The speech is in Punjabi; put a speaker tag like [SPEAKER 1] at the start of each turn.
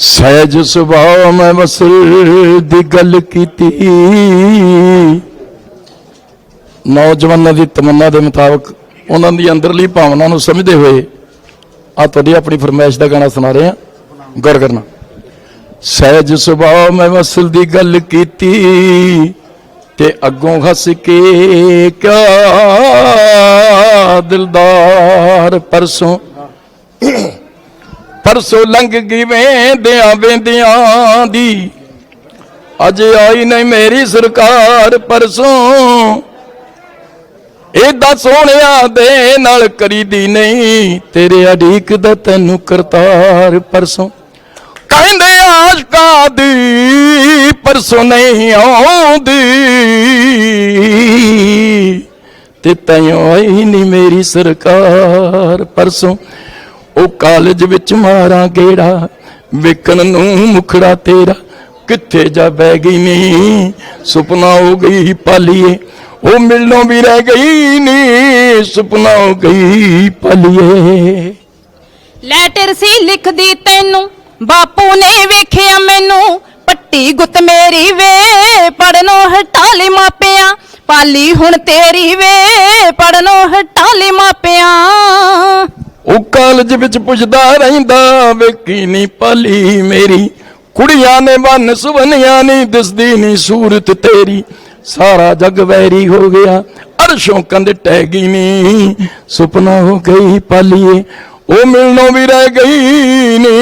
[SPEAKER 1] ਸਹਿਜ ਸੁਭਾਅ ਮੈਂ ਵਸਲ ਦੀ ਗੱਲ ਕੀਤੀ। ਨੌਜਵਾਨਾਂ ਦੀ ਤਮੰਨਾ ਦੇ ਮੁਤਾਬਕ ਉਹਨਾਂ ਦੀ ਅੰਦਰਲੀ ਭਾਵਨਾ ਨੂੰ ਸਮਝਦੇ ਹੋਏ ਆ ਤੁਹਾਡੀ ਆਪਣੀ ਫਰਮਾਇਸ਼ ਦਾ ਗਾਣਾ ਸੁਣਾ ਰਹੇ ਹਾਂ। ਗੌਰ ਕਰਨਾ। ਸਹਿਜ ਸੁਭਾਅ ਮੈਂ ਵਸਲ ਦੀ ਗੱਲ ਕੀਤੀ ਤੇ ਅੱਗੋਂ ਹੱਸ ਕੇ ਕਿਆ ਦਿਲਦਾਰ ਪਰਸੋਂ ਪਰਸੋਂ ਲੰਘ ਗਈ ਵੇਂਦਿਆਂ ਵੇਂਦਿਆਂ ਦੀ। ਅਜੇ ਆਈ ਨਹੀਂ ਮੇਰੀ ਸਰਕਾਰ ਪਰਸੋਂ। ਏਦਾਂ ਸੋਹਣਿਆ ਦੇ ਨਾਲ ਕਰੀਦੀ ਨਹੀਂ, ਤੇਰੇ ਅਡੀਕ ਦਾ ਤੈਨੂੰ ਕਰਤਾਰ ਪਰਸੋਂ। ਕਹਿੰਦੇ ਆਸ਼ਕਾ ਦੀ ਪਰਸੋਂ ਨਹੀਂ ਆਉਂਦੀ। ਤੇ ਤੈਨੂੰ ਆਈ ਨਹੀਂ ਮੇਰੀ ਸਰਕਾਰ ਪਰਸੋਂ। ਉਹ ਕਾਲਜ ਵਿੱਚ ਮਾਰਾਂ ਗੇੜਾ, ਵੇਖਣ ਨੂੰ ਮੁਖੜਾ ਤੇਰਾ, ਕਿੱਥੇ ਜਾ ਬਹਿ ਗਈ ਨੀ, ਸੁਪਨਾ ਹੋ ਗਈ ਪਾਲੀਏ, ਉਹ ਮਿਲਣੋਂ ਵੀ ਰਹਿ ਗਈ ਨੀ, ਸੁਪਨਾ ਹੋ ਗਈ ਪਾਲੀਏ।
[SPEAKER 2] ਲੈਟਰ ਸੀ ਲਿਖਦੀ ਤੈਨੂੰ, ਬਾਪੂ ਨੇ ਵੇਖਿਆ ਮੈਨੂੰ, ਪੱਟੀ ਗੁੱਤ ਮੇਰੀ ਵੇ, ਪੜਨੋਂ ਹਟਾ ਲਈ ਮਾਪਿਆਂ, ਪਾਲੀ ਹੁਣ ਤੇਰੀ ਵੇ, ਪੜਨੋਂ ਹਟਾ
[SPEAKER 1] ਕਾਲਜ ਵਿੱਚ ਪੁੱਛਦਾ ਰਹਿੰਦਾ, ਵੇਖੀ ਨੀ ਪਾਲੀ ਮੇਰੀ। ਕੁੜੀਆਂ ਨੇ ਬੰਨ ਸੁਵਨੀਆਂ ਨਹੀਂ ਦਿਸਦੀ ਨੀ ਸੂਰਤ ਤੇਰੀ। ਸਾਰਾ ਜਗ ਵੈਰੀ ਹੋ ਗਿਆ, ਅਰਸ਼ੋਂ ਕੰਧ ਟਹਿ ਗਈ ਨੀ। ਸੁਪਨਾ ਹੋ ਗਈ ਪਾਲੀਏ, ਉਹ ਮਿਲਣੋਂ ਵੀ ਰਹਿ ਗਈ ਨੀ।